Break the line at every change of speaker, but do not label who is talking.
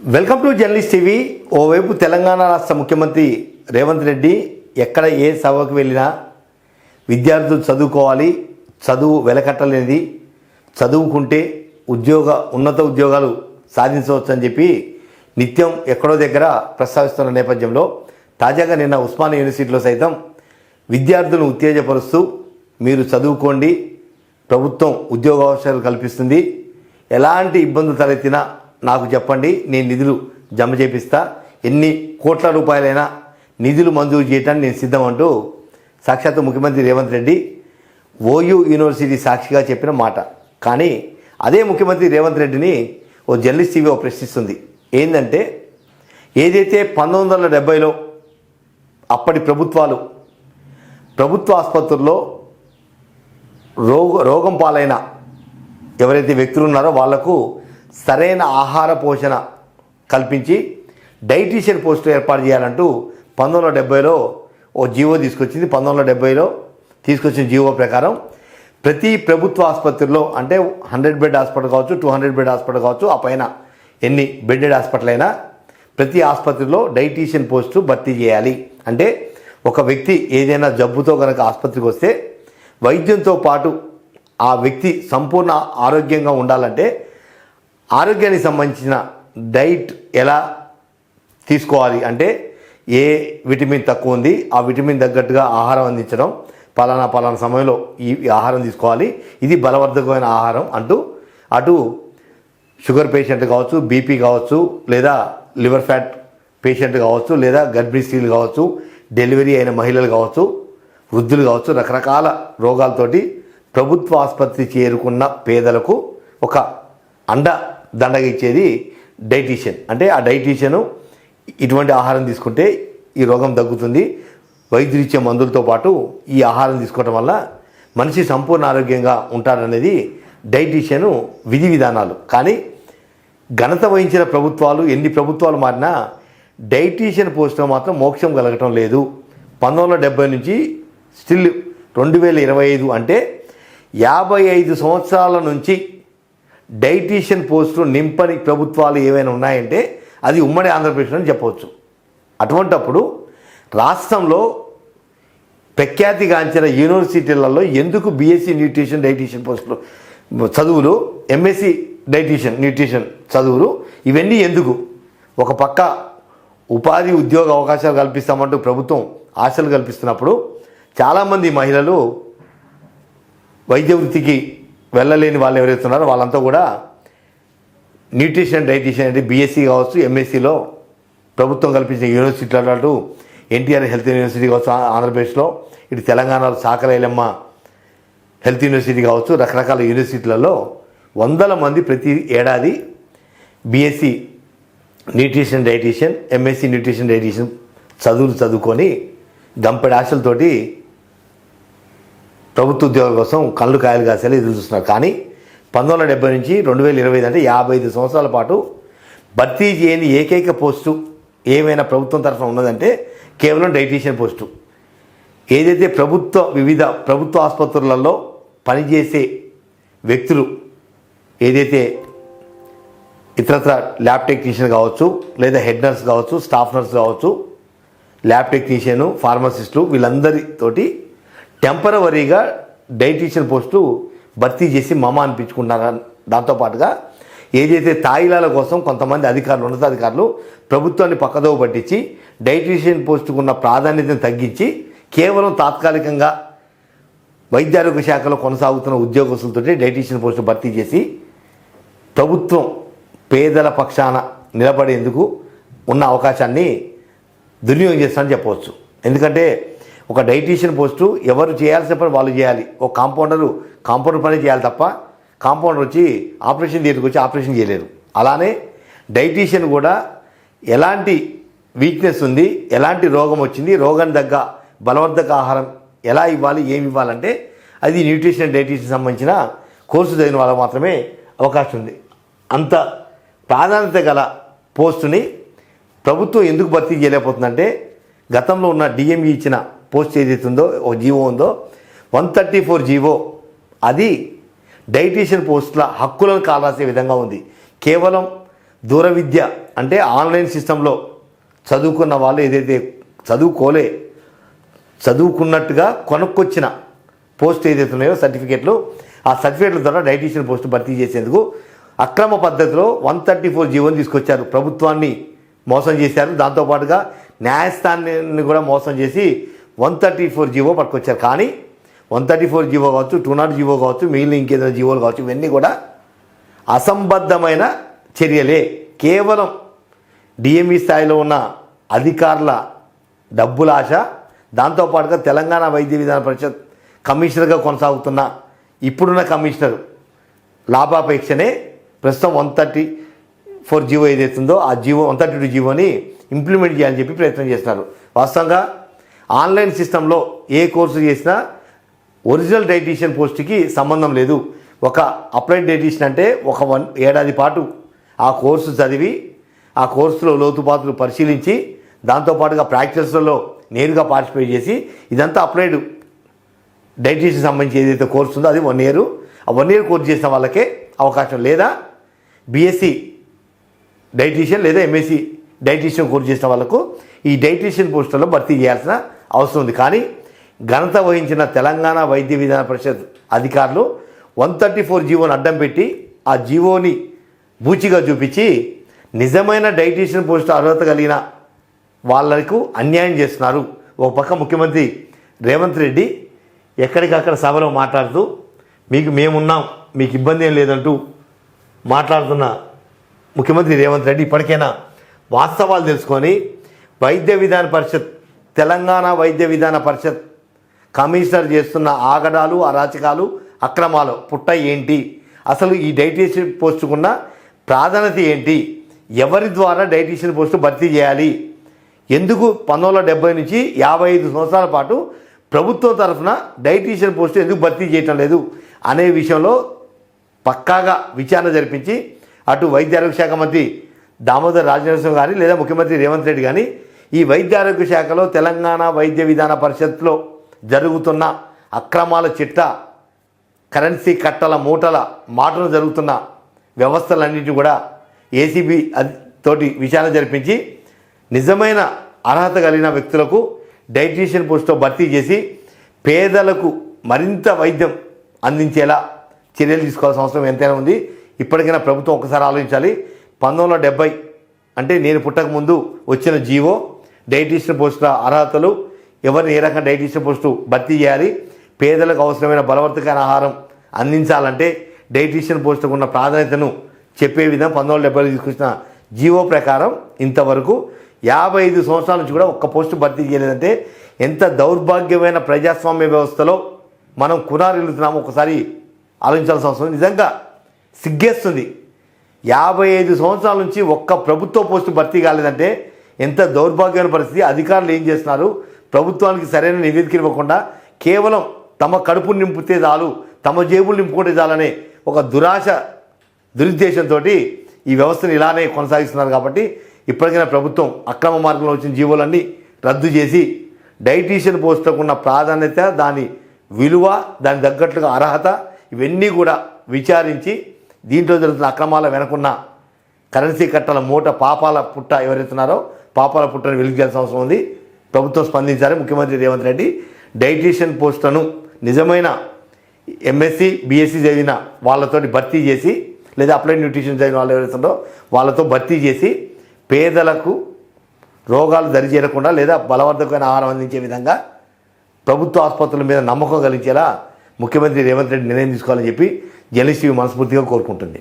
Welcome to journalist TV. ఓవైపు తెలంగాణ రాష్ట్ర ముఖ్యమంత్రి రేవంత్ రెడ్డి ఎక్కడ ఏ సభకు వెళ్ళినా విద్యార్థులు చదువుకోవాలి చదువు వెలకట్టలేనిది చదువుకుంటే ఉద్యోగ ఉన్నత ఉద్యోగాలు సాధించవచ్చు అని చెప్పి నిత్యం ఎక్కడో దగ్గర ప్రస్తావిస్తున్న నేపథ్యంలో తాజాగా నిన్న ఉస్మాన్ యూనివర్సిటీలో సైతం విద్యార్థులను ఉత్తేజపరుస్తూ మీరు చదువుకోండి ప్రభుత్వం ఉద్యోగ అవకాశాలు కల్పిస్తుంది ఎలాంటి ఇబ్బందులు తలెత్తినా నాకు చెప్పండి నేను నిధులు జమ చేపిస్తా. ఎన్ని కోట్ల రూపాయలైనా నిధులు మంజూరు చేయడానికి నేను సిద్ధం అంటూ సాక్షాత్తు ముఖ్యమంత్రి రేవంత్ రెడ్డి ఓయూ యూనివర్సిటీ సాక్షిగా చెప్పిన మాట. కానీ అదే ముఖ్యమంత్రి రేవంత్ రెడ్డిని ఓ జర్నలిస్ట్ టీవీ ఓ ప్రశ్నిస్తుంది. ఏంటంటే ఏదైతే పంతొమ్మిది వందల డెబ్బైలో అప్పటి ప్రభుత్వాలు ప్రభుత్వ ఆసుపత్రుల్లో రోగ రోగం పాలైన ఎవరైతే వ్యక్తులు ఉన్నారో వాళ్ళకు సరైన ఆహార పోషణ కల్పించి డైటీషియన్ పోస్టు ఏర్పాటు చేయాలంటూ పంతొమ్మిది వందల డెబ్బైలో ఓ జీవో తీసుకొచ్చింది. పంతొమ్మిది వందల డెబ్బైలో తీసుకొచ్చిన జీవో ప్రకారం ప్రతి ప్రభుత్వ ఆసుపత్రిలో అంటే హండ్రెడ్ బెడ్ హాస్పిటల్ కావచ్చు టూ హండ్రెడ్ బెడ్ హాస్పిటల్ కావచ్చు ఆ పైన ఎన్ని బెడ్డెడ్ హాస్పిటల్ అయినా ప్రతి ఆసుపత్రిలో డైటీషియన్ పోస్టు భర్తీ చేయాలి. అంటే ఒక వ్యక్తి ఏదైనా జబ్బుతో కనుక ఆసుపత్రికి వస్తే వైద్యంతో పాటు ఆ వ్యక్తి సంపూర్ణ ఆరోగ్యంగా ఉండాలంటే ఆరోగ్యానికి సంబంధించిన డైట్ ఎలా తీసుకోవాలి అంటే ఏ విటమిన్ తక్కువ ఉంది ఆ విటమిన్ తగ్గట్టుగా ఆహారం అందించడం పలానా పలానా సమయంలో ఈ ఆహారం తీసుకోవాలి. ఇది బలవర్ధకమైన ఆహారం అంటూ అటు షుగర్ పేషెంట్ కావచ్చు బీపీ కావచ్చు లేదా లివర్ ఫ్యాట్ పేషెంట్ కావచ్చు లేదా గర్భిణీ స్త్రీలు కావచ్చు డెలివరీ అయిన మహిళలు కావచ్చు వృద్ధులు కావచ్చు రకరకాల రోగాలతోటి ప్రభుత్వ ఆసుపత్రి చేరుకున్న పేదలకు ఒక అండ దండగ ఇచ్చేది డైటీషియన్. అంటే ఆ డైటీషియను ఇటువంటి ఆహారం తీసుకుంటే ఈ రోగం తగ్గుతుంది. వైద్యులు ఇచ్చే మందులతో పాటు ఈ ఆహారం తీసుకోవటం వల్ల మనిషి సంపూర్ణ ఆరోగ్యంగా ఉంటాడనేది డైటీషియన్ విధి విధానాలు. కానీ ఘనత వహించిన ప్రభుత్వాలు ఎన్ని ప్రభుత్వాలు మారినా డైటీషియన్ పోస్టులో మాత్రం మోక్షం కలగటం లేదు. పంతొమ్మిది వందల డెబ్బై నుంచి స్టిల్ రెండు వేల ఇరవై ఐదు అంటే యాభై ఐదు సంవత్సరాల నుంచి డైటీషియన్ పోస్టులు నింపని ప్రభుత్వాలు ఏవైనా ఉన్నాయంటే అది ఉమ్మడి ఆంధ్రప్రదేశ్ అని చెప్పవచ్చు. అటువంటప్పుడు రాష్ట్రంలో ప్రఖ్యాతిగాంచిన యూనివర్సిటీలలో ఎందుకు బీఎస్సీ న్యూట్రిషన్ డైటీషియన్ పోస్టులు చదువులు ఎంఎస్సి డైటీషియన్ న్యూట్రిషన్ చదువులు ఇవన్నీ ఎందుకు? ఒక పక్క ఉపాధి ఉద్యోగ అవకాశాలు కల్పిస్తామంటూ ప్రభుత్వం ఆశలు కల్పిస్తున్నప్పుడు చాలామంది మహిళలు వైద్య వృత్తికి వెళ్ళలేని వాళ్ళు ఎవరైతే ఉన్నారో వాళ్ళంతా కూడా న్యూట్రిషన్ డైటీషియన్ అంటే బీఎస్సీ కావచ్చు ఎంఎస్సీలో ప్రభుత్వం కల్పించిన యూనివర్సిటీల అటు ఎన్టీఆర్ హెల్త్ యూనివర్సిటీ కావచ్చు ఆంధ్రప్రదేశ్లో ఇటు తెలంగాణలో సాకలైలమ్మ హెల్త్ యూనివర్సిటీ కావచ్చు రకరకాల యూనివర్సిటీలలో వందల మంది ప్రతి ఏడాది BSc nutrition dietitian MSc nutrition dietitian చదువులు చదువుకొని గంపెడి ఆశలతోటి ప్రభుత్వ ఉద్యోగం కోసం కళ్ళు కాయలు కాసేలా ఎదురు చూస్తున్నారు. కానీ పంతొమ్మిది వందల డెబ్బై నుంచి రెండు వేల ఇరవై ఐదు అంటే యాభై ఐదు సంవత్సరాల పాటు భర్తీ చేయని ఏకైక పోస్టు ఏమైనా ప్రభుత్వం తరఫున ఉన్నదంటే కేవలం డైటీషియన్ పోస్టు. ఏదైతే ప్రభుత్వ వివిధ ప్రభుత్వ ఆసుపత్రులలో పనిచేసే వ్యక్తులు ఏదైతే ఇతరత్ర ల్యాబ్ టెక్నీషియన్ కావచ్చు లేదా హెడ్ నర్స్ కావచ్చు స్టాఫ్ నర్స్ కావచ్చు ల్యాబ్ టెక్నీషియన్ ఫార్మసిస్టులు వీళ్ళందరితోటి టెంపరవరీగా డైటీషియన్ పోస్టు భర్తీ చేసి మమ అనిపించుకుంటున్నారు దాంతోపాటుగా ఏదైతే తాయిలాల కోసం కొంతమంది అధికారులు ఉన్నతాధికారులు ప్రభుత్వాన్ని పక్కదోవ పట్టించి డైటీషియన్ పోస్టుకున్న ప్రాధాన్యతను తగ్గించి కేవలం తాత్కాలికంగా వైద్యారోగ్య శాఖలో కొనసాగుతున్న ఉద్యోగస్తులతో డైటీషియన్ పోస్టు భర్తీ చేసి ప్రభుత్వం పేదల పక్షాన నిలబడేందుకు ఉన్న అవకాశాన్ని దుర్వినియోగం చేస్తానని చెప్పవచ్చు. ఎందుకంటే ఒక డైటీషియన్ పోస్టు ఎవరు చేయాల్సిన పని వాళ్ళు చేయాలి. ఒక కాంపౌండరు కాంపౌండర్ పని చేయాలి తప్ప కాంపౌండర్ వచ్చి ఆపరేషన్ థియేటర్కి వచ్చి ఆపరేషన్ చేయలేరు. అలానే డైటీషియన్ కూడా ఎలాంటి వీక్నెస్ ఉంది ఎలాంటి రోగం వచ్చింది రోగం తగ్గ బలవర్ధక ఆహారం ఎలా ఇవ్వాలి ఏమి ఇవ్వాలంటే అది న్యూట్రిషన్ డైటీషియన్ సంబంధించిన కోర్సు చదివిన వాళ్ళకి మాత్రమే అవకాశం ఉంది. అంత ప్రాధాన్యత గల పోస్టుని ప్రభుత్వం ఎందుకు భర్తీ చేయలేకపోతుందంటే గతంలో ఉన్న డిఎంఈ ఇచ్చిన పోస్ట్ ఏదైతే ఒక జీవో ఉందో వన్ థర్టీ ఫోర్ జీవో అది డైటీషియన్ పోస్టుల హక్కులను కాలాసే విధంగా ఉంది. కేవలం దూర విద్య అంటే ఆన్లైన్ సిస్టంలో చదువుకున్న వాళ్ళు ఏదైతే చదువుకోలే చదువుకున్నట్టుగా కొనుక్కొచ్చిన పోస్ట్ ఏదైతే ఉన్నాయో సర్టిఫికేట్లు ఆ సర్టిఫికేట్ల ద్వారా డైటీషియన్ పోస్ట్ భర్తీ చేసేందుకు అక్రమ పద్ధతిలో వన్ థర్టీ ఫోర్ జీవోని తీసుకొచ్చారు. ప్రభుత్వాన్ని మోసం చేశారు. దాంతోపాటుగా న్యాయస్థానాన్ని కూడా మోసం చేసి వన్ థర్టీ ఫోర్ జీవో పట్టుకొచ్చారు. కానీ వన్ థర్టీ ఫోర్ జీవో కావచ్చు టూ నాట్ జీవో కావచ్చు మిగిలిన ఇంకేదైనా జీవోలు కావచ్చు ఇవన్నీ కూడా అసంబద్ధమైన చర్యలే. కేవలం డిఎంఈ స్థాయిలో ఉన్న అధికారుల డబ్బుల ఆశ దాంతోపాటుగా తెలంగాణ వైద్య విధాన పరిషత్ కమిషనర్గా కొనసాగుతున్న ఇప్పుడున్న కమిషనర్ లాభాపేక్షనే ప్రస్తుతం వన్ థర్టీ ఫోర్ జీవో ఏదైతుందో ఆ జీవో వన్ థర్టీ టూ జీవోని ఇంప్లిమెంట్ చేయాలని చెప్పి ప్రయత్నం చేస్తున్నారు. వాస్తవంగా ఆన్లైన్ సిస్టంలో ఏ కోర్సు చేసినా ఒరిజినల్ డైటీషియన్ పోస్ట్కి సంబంధం లేదు. ఒక అప్లైడ్ డైటీషియన్ అంటే ఒక వన్ ఏడాది పాటు ఆ కోర్సు చదివి ఆ కోర్సులో లోతుపాతులు పరిశీలించి దాంతోపాటుగా ప్రాక్టీస్లలో నేరుగా పార్టిసిపేట్ చేసి ఇదంతా అప్లైడ్ డైటీషియన్ సంబంధించి ఏదైతే కోర్సు ఉందో అది వన్ ఇయర్. ఆ వన్ ఇయర్ కోర్సు చేసిన వాళ్ళకే అవకాశం లేదా బీఎస్సీ డైటీషియన్ లేదా ఎంఎస్సీ డైటీషియన్ కోర్సు చేసిన వాళ్ళకు ఈ డైటీషియన్ పోస్టుల్లో భర్తీ చేయాల్సిన అవసరం ఉంది. కానీ ఘనత వహించిన తెలంగాణ వైద్య విధాన పరిషత్ అధికారులు వన్ థర్టీ ఫోర్ జీవోని అడ్డం పెట్టి ఆ జీవోని బూచిగా చూపించి నిజమైన డైటీషియన్ పోస్ట్ అర్హత కలిగిన వాళ్ళకు అన్యాయం చేస్తున్నారు. ఒక పక్క ముఖ్యమంత్రి రేవంత్ రెడ్డి ఎక్కడికక్కడ సభలో మాట్లాడుతూ మీకు మేమున్నాం మీకు ఇబ్బంది ఏం లేదంటూ మాట్లాడుతున్న ముఖ్యమంత్రి రేవంత్ రెడ్డి ఇప్పటికైనా వాస్తవాలు తెలుసుకొని వైద్య విధాన పరిషత్ తెలంగాణ వైద్య విధాన పరిషత్ కమిషనర్ చేస్తున్న ఆగడాలు అరాచకాలు అక్రమాలు పుట్ట ఏంటి? అసలు ఈ డైటీషియన్ పోస్టుకున్న ప్రాధాన్యత ఏంటి? ఎవరి ద్వారా డైటీషియన్ పోస్టు భర్తీ చేయాలి? ఎందుకు పంతొమ్మిది వందల డెబ్బై నుంచి యాభై ఐదు సంవత్సరాల పాటు ప్రభుత్వం తరఫున డైటీషియన్ పోస్టు ఎందుకు భర్తీ చేయటం లేదు అనే విషయంలో పక్కాగా విచారణ జరిపించి అటు వైద్య ఆరోగ్య శాఖ మంత్రి దామోదర్ రాజనరసింహ గారి లేదా ముఖ్యమంత్రి రేవంత్ రెడ్డి కానీ ఈ వైద్య ఆరోగ్య శాఖలో తెలంగాణ వైద్య విధాన పరిషత్లో జరుగుతున్న అక్రమాల చిట్ట కరెన్సీ కట్టల మూటల మాటలు జరుగుతున్న వ్యవస్థలన్నింటినీ కూడా ఏసీబీ తోటి విచారణ జరిపించి నిజమైన అర్హత కలిగిన వ్యక్తులకు డైటీషియన్ పోస్టులో భర్తీ చేసి పేదలకు మరింత వైద్యం అందించేలా చర్యలు తీసుకోవాల్సిన అవసరం ఎంతైనా ఉంది. ఇప్పటికైనా ప్రభుత్వం ఒకసారి ఆలోచించాలి. పంతొమ్మిది వందల డెబ్బై అంటే నేను పుట్టకముందు వచ్చిన జీవో డైటీషియన్ పోస్టుల అర్హతలు ఎవరిని ఏ రకంగా డైటీషియన్ పోస్టు భర్తీ చేయాలి పేదలకు అవసరమైన బలవర్తకైన ఆహారం అందించాలంటే డైటీషియన్ పోస్టుకు ఉన్న ప్రాధాన్యతను చెప్పే విధంగా పంతొమ్మిది వందల డెబ్బైలో తీసుకొచ్చిన జీవో ప్రకారం ఇంతవరకు యాభై ఐదు సంవత్సరాల నుంచి కూడా ఒక్క పోస్టు భర్తీ చేయలేదంటే ఎంత దౌర్భాగ్యమైన ప్రజాస్వామ్య వ్యవస్థలో మనం కునారిల్లుతున్నాము ఒకసారి ఆలోచించాల్సిన అవసరం నిజంగా సిగ్గేస్తుంది. యాభై ఐదు సంవత్సరాల నుంచి ఒక్క ప్రభుత్వ పోస్టు భర్తీ కాలేదంటే ఎంత దౌర్భాగ్యమైన పరిస్థితి అధికారులు ఏం చేస్తున్నారు? ప్రభుత్వానికి సరైన నివేదిక ఇవ్వకుండా కేవలం తమ కడుపు నింపితే చాలు తమ జేబులు నింపుకుంటే చాలనే ఒక దురాశ దురుద్దేశంతో ఈ వ్యవస్థను ఇలానే కొనసాగిస్తున్నారు కాబట్టి ఇప్పటికైనా ప్రభుత్వం అక్రమ మార్గంలో వచ్చిన జీవోలన్నీ రద్దు చేసి డైటీషియన్ పోస్టులకు ఉన్న ప్రాధాన్యత దాని విలువ దాని తగ్గట్లుగా అర్హత ఇవన్నీ కూడా విచారించి దీంట్లో జరుగుతున్న అక్రమాల వెనకున్న కరెన్సీ కట్టల మూట పాపాల పుట్ట ఎవరైతున్నారో పాపాల పుట్టను వెలిగించాల్సిన అవసరం ఉంది. ప్రభుత్వం స్పందించాలి. ముఖ్యమంత్రి రేవంత్ రెడ్డి డైటీషియన్ పోస్టులను నిజమైన ఎంఎస్సి బీఎస్సీ చదివిన వాళ్ళతో భర్తీ చేసి లేదా అప్లైడ్ న్యూట్రిషన్ చదివిన వాళ్ళు ఎవరైతుందో వాళ్ళతో భర్తీ చేసి పేదలకు రోగాలు దరిచేరకుండా లేదా బలవర్ధకమైన ఆహారం అందించే విధంగా ప్రభుత్వ ఆసుపత్రుల మీద నమ్మకం కలిగించేలా ముఖ్యమంత్రి రేవంత్ రెడ్డి నిర్ణయం తీసుకోవాలని చెప్పి జర్నలిస్ట్ మనస్ఫూర్తిగా కోరుకుంటుంది.